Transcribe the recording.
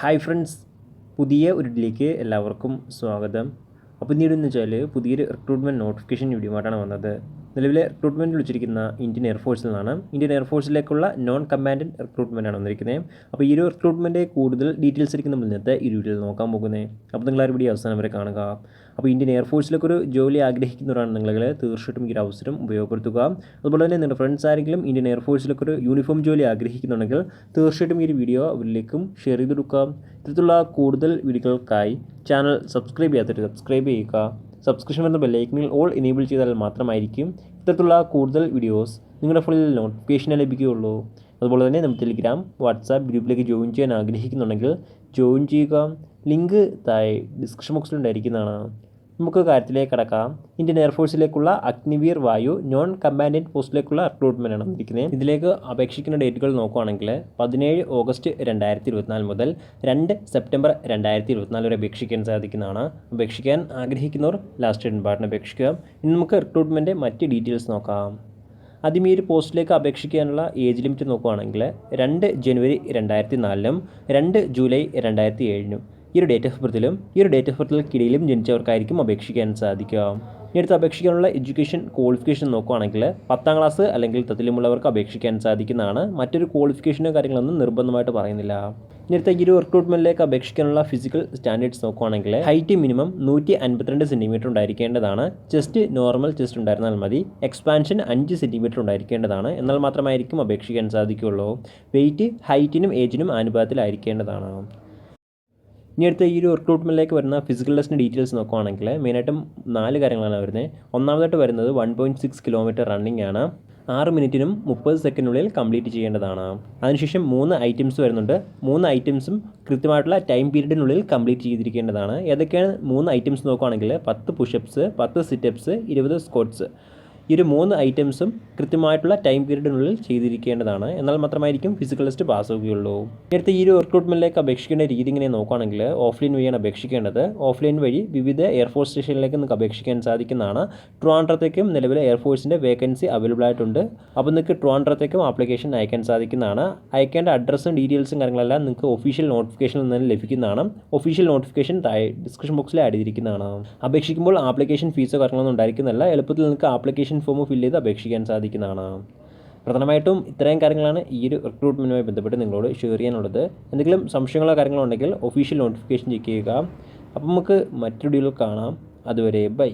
Hi friends പുതിയ ഒരു ഇതിലേക്ക് എല്ലാവർക്കും സ്വാഗതം. അപ്പോൾ ഇന്ന് എന്ന് വെച്ചാൽ പുതിയൊരു റിക്രൂട്ട്മെന്റ് നോട്ടിഫിക്കേഷൻ വീഡിയോ ആയിട്ടാണ് വന്നത്. നിലവിലെ റിക്രൂട്ട്മെന്റ് വിളിച്ചിരിക്കുന്ന ഇന്ത്യൻ എയർഫോഴ്സിൽ നിന്നാണ്. ഇന്ത്യൻ എയർഫോഴ്സിലേക്കുള്ള നോൺ കമാൻഡന്റ് റിക്രൂട്ട്മെന്റ് ആണ് വന്നിരിക്കുന്നത് അപ്പോൾ ഈ ഒരു റിക്രൂട്ട്മെന്റ് കൂടുതൽ ഡീറ്റെയിൽസ് നമ്മൾ ഇന്നത്തെ ഈ വീഡിയോയിൽ നോക്കാൻ പോകുന്നത് അപ്പോൾ നിങ്ങൾ ആ വീഡിയോ അവസാനം വരെ കാണുക. അപ്പോൾ ഇന്ത്യൻ എയർഫോഴ്സിലേക്ക് ഒരു ജോലി ആഗ്രഹിക്കുന്നവരാണ് നിങ്ങളെ. തീർച്ചയായിട്ടും ഈ ഒരു അവസരം ഉപയോഗപ്പെടുത്തുക. അതുപോലെ തന്നെ നിങ്ങളുടെ ഫ്രണ്ട്സ് ആരെങ്കിലും ഇന്ത്യൻ എയർഫോഴ്സിലേക്ക് ഒരു യൂണിഫോം ജോലി ആഗ്രഹിക്കുന്നുണ്ടെങ്കിൽ തീർച്ചയായിട്ടും ഈ ഒരു വീഡിയോ അവരിലേക്കും ഷെയർ ചെയ്ത് കൊടുക്കുക ഇത്തരത്തിലുള്ള കൂടുതൽ വീഡിയോകൾക്കായി ചാനൽ സബ്സ്ക്രൈബ് ചെയ്യാത്തൊരു സബ്സ്ക്രൈബ് ചെയ്യുക. സബ്സ്ക്രിപ്ഷൻ വരുന്ന ബെല്ലൈക്കനിൽ ഓൾ എനേബിൾ ചെയ്താൽ മാത്രമായിരിക്കും ഇത്തരത്തിലുള്ള കൂടുതൽ വീഡിയോസ് നിങ്ങളുടെ ഫോണിൽ നോട്ടിഫിക്കേഷൻ ലഭിക്കുകയുള്ളൂ. അതുപോലെ തന്നെ നമ്മൾ ടെലിഗ്രാം വാട്സാപ്പ് ഗ്രൂപ്പിലേക്ക് ജോയിൻ ചെയ്യാൻ ആഗ്രഹിക്കുന്നുണ്ടെങ്കിൽ ജോയിൻ ചെയ്യുക. ലിങ്ക് താഴെ ഡിസ്ക്രിപ്ഷൻ ബോക്സിൽ ഉണ്ടായിരിക്കുന്നതാണ്. നമുക്ക് കാര്യത്തിലേക്ക് കടക്കാം. ഇന്ത്യൻ എയർഫോഴ്സിലേക്കുള്ള അഗ്നിവീർ വായു നോൺ കമാൻഡന്റ് പോസ്റ്റിലേക്കുള്ള റിക്രൂട്ട്മെന്റ് ആണ് വന്നിരിക്കുന്നത് ഇതിലേക്ക് അപേക്ഷിക്കുന്ന ഡേറ്റുകൾ നോക്കുകയാണെങ്കിൽ പതിനേഴ് ഓഗസ്റ്റ് രണ്ടായിരത്തി ഇരുപത്തിനാല് മുതൽ രണ്ട് സെപ്റ്റംബർ രണ്ടായിരത്തി ഇരുപത്തിനാല് വരെ അപേക്ഷിക്കാൻ സാധിക്കുന്നതാണ്. അപേക്ഷിക്കാൻ ആഗ്രഹിക്കുന്നവർ ലാസ്റ്റ് ഡേറ്റിന് അപേക്ഷിക്കുക. ഇനി നമുക്ക് റിക്രൂട്ട്മെന്റ് മറ്റ് ഡീറ്റെയിൽസ് നോക്കാം. ആദ്യം ഈ ഒരു പോസ്റ്റിലേക്ക് അപേക്ഷിക്കാനുള്ള ഏജ് ലിമിറ്റ് നോക്കുകയാണെങ്കിൽ രണ്ട് ജനുവരി രണ്ടായിരത്തി നാലിനും രണ്ട് ജൂലൈ രണ്ടായിരത്തി ഏഴിനും ഈ ഒരു ഡേറ്റ് ഓഫ് ബർത്തിലും ഈ ഒരു ഡേറ്റ് ഓഫ് ബർത്തിൽക്കിടയിലും ജനിച്ചവർക്കായിരിക്കും അപേക്ഷിക്കാൻ സാധിക്കുക. ഇനി അടുത്ത് അപേക്ഷിക്കാനുള്ള എഡ്യൂക്കേഷൻ ക്വാളിഫിക്കേഷൻ നോക്കുകയാണെങ്കിൽ പത്താം ക്ലാസ് അല്ലെങ്കിൽ തത്തിലുമുള്ളവർക്ക് അപേക്ഷിക്കാൻ സാധിക്കുന്നതാണ്. മറ്റൊരു ക്വാളിഫിക്കേഷനോ കാര്യങ്ങളൊന്നും നിർബന്ധമായിട്ട് പറയുന്നില്ല. ഇനി അടുത്ത ഈ ഒരു റിക്രൂട്ട്മെന്റിലേക്ക് അപേക്ഷിക്കാനുള്ള ഫിസിക്കൽ സ്റ്റാൻഡേർഡ്സ് നോക്കുകയാണെങ്കിൽ ഹൈറ്റ് മിനിമം നൂറ്റി അൻപത്തിരണ്ട് സെന്റിമീറ്റർ ഉണ്ടായിരിക്കേണ്ടതാണ്. ചെസ്റ്റ് നോർമൽ ചെസ്റ്റ് ഉണ്ടായിരുന്നാൽ മതി. എക്സ്പാൻഷൻ അഞ്ച് സെന്റിമീറ്റർ ഉണ്ടായിരിക്കേണ്ടതാണ്. എന്നാൽ മാത്രമായിരിക്കും അപേക്ഷിക്കാൻ സാധിക്കുകയുള്ളൂ വെയിറ്റ് ഹൈറ്റിനും ഏജിനും അനുപാതത്തിലായിരിക്കേണ്ടതാണ് ഇനി അടുത്ത ഈ ഒരു റിക്രൂട്ട്മെന്റിലേക്ക് വരുന്ന ഫിസിക്കൽ ടെസ്റ്റിന്റെ ഡീറ്റെയിൽസ് നോക്കുകയാണെങ്കിൽ മെയിനായിട്ടും നാല് കാര്യങ്ങളാണ് വരുന്നത്. ഒന്നാമതായിട്ട് വരുന്നത് one point six kilometre running ആണ്. ആറ് മിനിറ്റിനും മുപ്പത് സെക്കൻഡിനുള്ളിൽ കംപ്ലീറ്റ് ചെയ്യേണ്ടതാണ്. അതിനുശേഷം മൂന്ന് ഐറ്റംസ് വരുന്നുണ്ട്. മൂന്ന് ഐറ്റംസും കൃത്യമായിട്ടുള്ള ടൈം പീരീഡിനുള്ളിൽ കംപ്ലീറ്റ് ചെയ്തിരിക്കേണ്ടതാണ്. ഏതൊക്കെയാണ് മൂന്ന് ഐറ്റംസ് നോക്കുകയാണെങ്കിൽ പത്ത് പുഷപ്സ് പത്ത് സിറ്റപ്സ് ഇരുപത് സ്ക്വാട്സ് ഈ ഒരു മൂന്ന് ഐറ്റംസും കൃത്യമായിട്ടുള്ള ടൈം പീരീഡിനുള്ളിൽ ചെയ്തിരിക്കേണ്ടതാണ്. എന്നാൽ മാത്രമായിരിക്കും ഫിസിക്കൽ ടെസ്റ്റ് പാസ്സാവുകയുള്ളൂ നേരത്തെ ഈ ഒരു റിക്രൂട്ട്മെന്റിലേക്ക് അപേക്ഷിക്കേണ്ട രീതി ഇങ്ങനെ നോക്കുകയാണെങ്കിൽ ഓഫ്ലൈൻ വഴിയാണ് അപേക്ഷിക്കേണ്ടത്. ഓഫ്ലൈൻ വഴി വിവിധ എയർഫോഴ്സ് സ്റ്റേഷനിലേക്ക് നിങ്ങൾക്ക് അപേക്ഷിക്കാൻ സാധിക്കുന്നതാണ്. ട്രിവാൻഡ്രത്തേക്കും നിലവിലെ എയർഫോഴ്സിന്റെ വേക്കൻസി അവൈലബിൾ ആയിട്ടുണ്ട്. അപ്പോൾ നിങ്ങൾക്ക് ട്രിവാൻഡ്രത്തേക്കും ആപ്ലിക്കേഷൻ അയക്കാൻ സാധിക്കുന്നതാണ്. അയക്കേണ്ട അഡ്രസ്സും ഡീറ്റെയിൽസും കാര്യങ്ങളെല്ലാം നിങ്ങൾക്ക് ഒഫീഷ്യൽ നോട്ടിഫിക്കേഷനിൽ നിന്ന് ലഭിക്കുന്നതാണ്. ഒഫീഷ്യൽ നോട്ടിഫിക്കേഷൻ ഡിസ്ക്രിപ്ഷൻ ബോക്സിൽ ആഡ് ചെയ്തിരിക്കുന്നതാണ്. അപേക്ഷിക്കുമ്പോൾ ആപ്ലിക്കേഷൻ ഫീസോ കാര്യങ്ങളൊന്നും ഉണ്ടായിരിക്കുന്നതല്ല. എളുപ്പത്തിൽ നിങ്ങൾക്ക് ആപ്ലിക്കേഷൻ ഫോം ഫില്ല് ചെയ്ത് അപേക്ഷിക്കാൻ സാധിക്കുന്നതാണ്. പ്രധാനമായിട്ടും ഇത്രയും കാര്യങ്ങളാണ് ഈ ഒരു റിക്രൂട്ട്മെന്റുമായി ബന്ധപ്പെട്ട് നിങ്ങളോട് ഷെയർ ചെയ്യാനുള്ളത്. എന്തെങ്കിലും സംശയങ്ങളോ കാര്യങ്ങളോ ഉണ്ടെങ്കിൽ ഒഫീഷ്യൽ നോട്ടിഫിക്കേഷൻ ചെക്ക് ചെയ്യുക. അപ്പം നമുക്ക് മറ്റൊരു വീഡിയോയിൽ കാണാം. അതുവരെ ബൈ